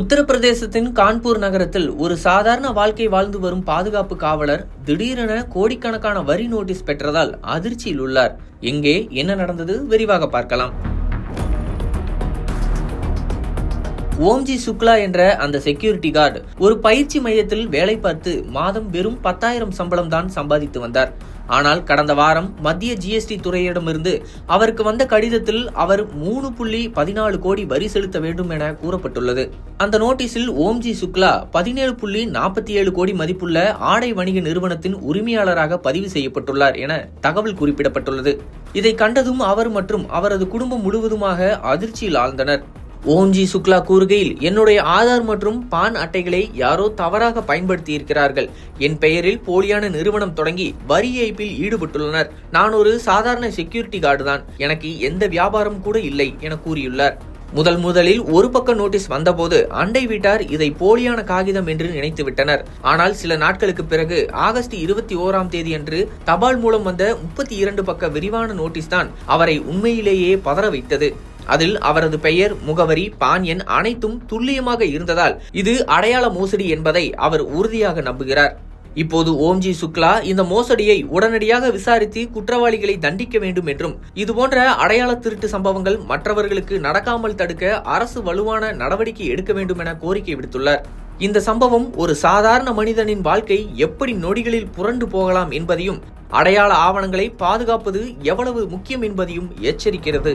உத்தரப்பிரதேசத்தின் கான்பூர் நகரத்தில் ஒரு சாதாரண வாழ்க்கை வாழ்ந்து வரும் பாதுகாப்பு காவலர் திடீரென கோடிக்கணக்கான வரி நோட்டீஸ் பெற்றதால் அதிர்ச்சியில் உள்ளார். எங்கே என்ன நடந்தது? விரிவாக பார்க்கலாம். ஓம்ஜி சுக்லா என்ற அந்த செக்யூரிட்டி கார்டு ஒரு பயிற்சி மையத்தில் வேலை பார்த்து மாதம் வெறும் பத்தாயிரம் சம்பளம் தான் சம்பாதித்து வந்தார். ஆனால் கடந்த வாரம் மத்திய ஜிஎஸ்டி துறையிடமிருந்து அவருக்கு வந்த கடிதத்தில் அவர் மூணு புள்ளி பதினாலு கோடி வரி செலுத்த வேண்டும் என கூறப்பட்டுள்ளது. அந்த நோட்டீஸில் ஓம்ஜி சுக்லா பதினேழு புள்ளி நாற்பத்தி ஏழு கோடி மதிப்புள்ள ஆடை வணிக நிறுவனத்தின் உரிமையாளராக பதிவு செய்யப்பட்டுள்ளார் என தகவல் குறிப்பிடப்பட்டுள்ளது. இதை கண்டதும் அவர் மற்றும் அவரது குடும்பம் முழுவதுமாக அதிர்ச்சியில் ஆழ்ந்தனர். ஓம்ஜி சுக்லா கூறுகையில் என்னுடைய ஆதார் மற்றும் பான் அட்டைகளை யாரோ தவறாக பயன்படுத்தி இருக்கிறார்கள் என் பெயரில் போலியான நிறுவனம் தொடங்கி வரி ஏய்ப்பில் ஈடுபட்டுள்ளனர். நான் ஒரு சாதாரண செக்யூரிட்டி கார்டு தான். எனக்கு எந்த வியாபாரம் கூட இல்லை என கூறியுள்ளார். முதல் முதலில் ஒரு பக்க நோட்டீஸ் வந்தபோது அண்டை வீட்டார் இதை போலியான காகிதம் என்று நினைத்து விட்டனர். ஆனால் சில நாட்களுக்கு பிறகு ஆகஸ்ட் இருபத்தி ஓராம் தேதி அன்று தபால் மூலம் வந்த முப்பத்தி இரண்டு பக்க விரிவான நோட்டீஸ் தான் அவரை உண்மையிலேயே பதற வைத்தது. அதில் அவரது பெயர் முகவரி பான் எண் அனைத்தும் துல்லியமாக இருந்ததால் இது அடையாள மோசடி என்பதை அவர் உறுதியாக நம்புகிறார். இப்போது ஓம்ஜி சுக்லா இந்த மோசடியை உடனடியாக விசாரித்து குற்றவாளிகளை தண்டிக்க வேண்டும் என்றும் இதுபோன்ற அடையாள திருட்டு சம்பவங்கள் மற்றவர்களுக்கு நடக்காமல் தடுக்க அரசு வலுவான நடவடிக்கை எடுக்க வேண்டும் என கோரிக்கை விடுத்துள்ளார். இந்த சம்பவம் ஒரு சாதாரண மனிதனின் வாழ்க்கை எப்படி நொடிகளில் புரண்டு போகலாம் என்பதையும் அடையாள ஆவணங்களை பாதுகாப்பது எவ்வளவு முக்கியம் என்பதையும் எச்சரிக்கிறது.